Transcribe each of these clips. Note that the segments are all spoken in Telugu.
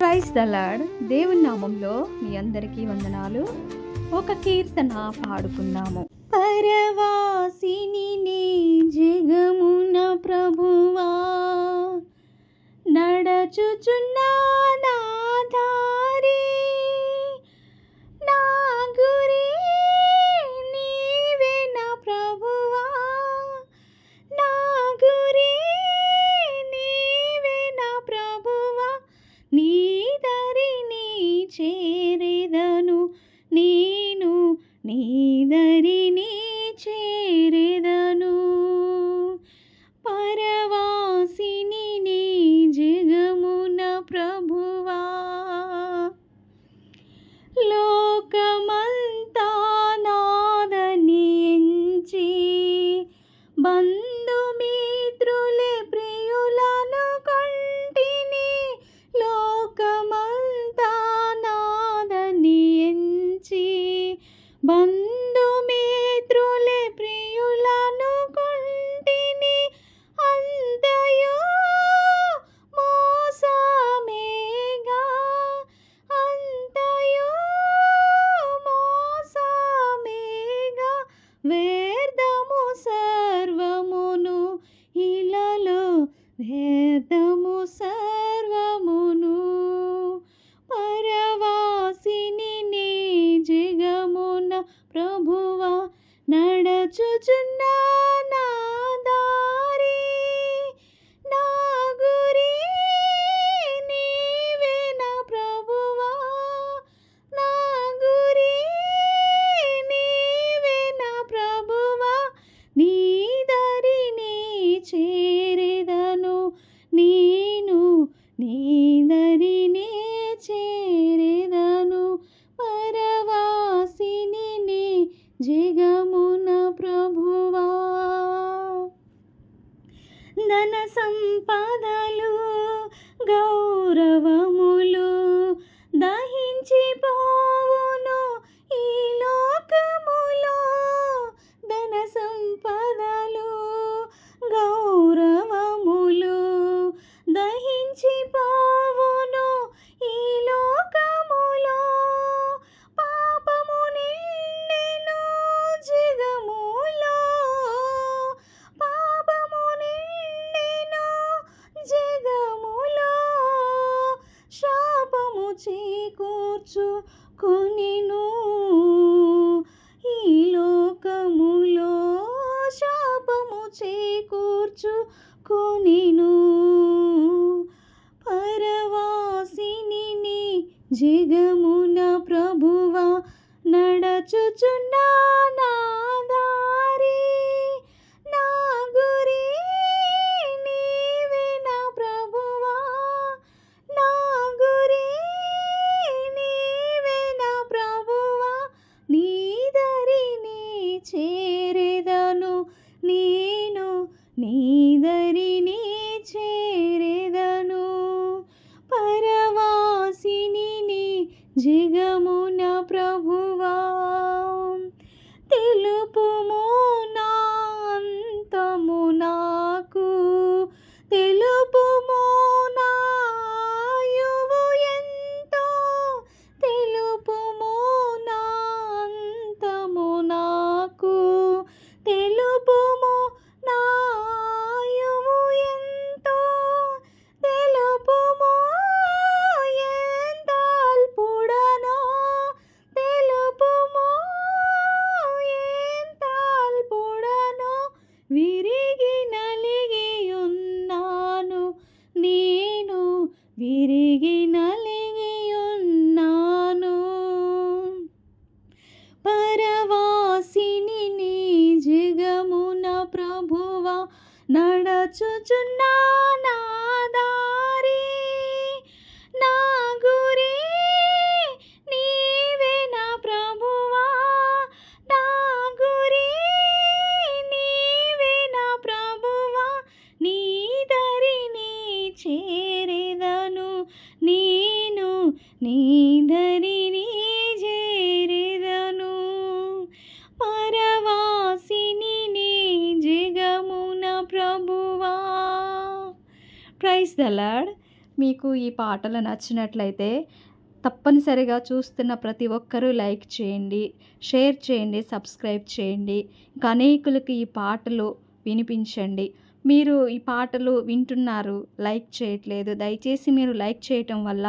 ప్రైజ్ ద లాడ్ దేవుని నామంలో మీ అందరికీ వందనాలు. ఒక కీర్తన పాడుకున్నాము పరవాసిని జగమున ప్రభువా నడచుచున్నా ప్రభువా. లోకమంతా నాదని ఎంచి బంధుమిత్రులే ప్రియులను కంటిని లోకమంతా నాదని ఎంచి బంధు సర్వమును పరవాసిని నీ జగమున ప్రభువ నడచుచున్నా ధన సంపదలు గౌరవములు దహించిపో కొనిను పరవాసిని జగమున ప్రభువా నడచుచున్నా. చూచుచున్నా నా దారి? నా గురి నీవే నా ప్రభువా. నా గురి నీవే నా ప్రభువా. నీ దరిని నేను నీ సలాడ్ మీకు ఈ పాటలు నచ్చినట్లయితే తప్పనిసరిగా చూస్తున్న ప్రతి ఒక్కరూ లైక్ చేయండి షేర్ చేయండి సబ్స్క్రైబ్ చేయండి. ఇంకా అనేకులకి ఈ పాటలు వినిపించండి. మీరు ఈ పాటలు వింటున్నారు లైక్ చేయట్లేదు. దయచేసి మీరు లైక్ చేయటం వల్ల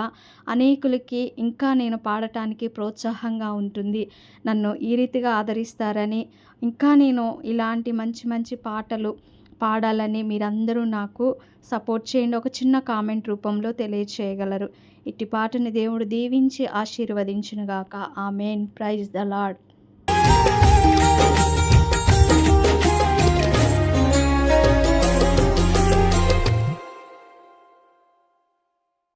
అనేకులకి ఇంకా నేను పాడటానికి ప్రోత్సాహంగా ఉంటుంది. నన్ను ఈ రీతిగా ఆదరిస్తారని ఇంకా నేను ఇలాంటి మంచి మంచి పాటలు పాడాలని మీరందరూ నాకు సపోర్ట్ చేయండి. ఒక చిన్న కామెంట్ రూపంలో తెలియచేయగలరు. ఇట్టి పాటని దేవుడు దీవించి ఆశీర్వదించునుగాక. ఆమెన్. Praise the lord